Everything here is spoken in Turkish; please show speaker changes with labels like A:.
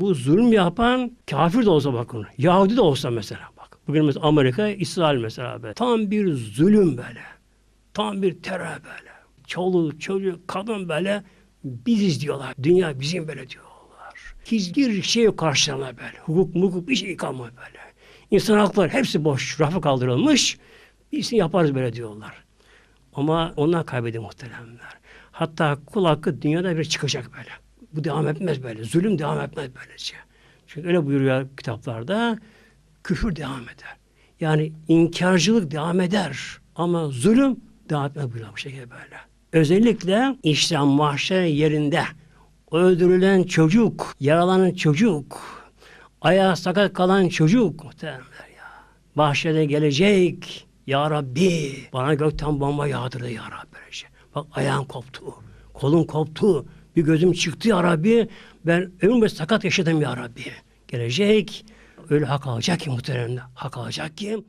A: bu zulüm yapan kafir de olsa bakın. Yahudi de olsa mesela bak. Bugün mesela Amerika, İsrail mesela be. Tam bir zulüm böyle. Tam bir terör böyle. Çoluk, çocuk, kadın böyle biziz diyorlar. Dünya bizim böyle diyorlar. Hiçbir şey yok karşılarına böyle. Hukuk, mukuk bir şey kalmadı böyle. İnsan hakları hepsi boş. Rafa kaldırılmış. Biz yaparız böyle diyorlar. Ama onlar kaybediyor muhteremler. Hatta kul hakkı dünyada bir çıkacak böyle. Bu devam etmez böyle. Zulüm devam etmez böylece. Çünkü öyle buyuruyor kitaplarda. Küfür devam eder. Yani inkarcılık devam eder. Ama zulüm devam etmez buyuruyor bu şekilde böyle. Özellikle İslam mahşer yerinde öldürülen çocuk, yaralanan çocuk, ayağı sakat kalan çocuk muhteremler ya. Mahşerde gelecek. Ya Rabbi bana gökten bomba yağdırdı ya Rabbi. Bak ayağım koptu. Kolum koptu. Bir gözüm çıktı ya Rabbi. Ben ömrüm boyu sakat yaşadım ya Rabbi. Gelecek. Öyle hak alacak ki muhteremler. Hak alacak ki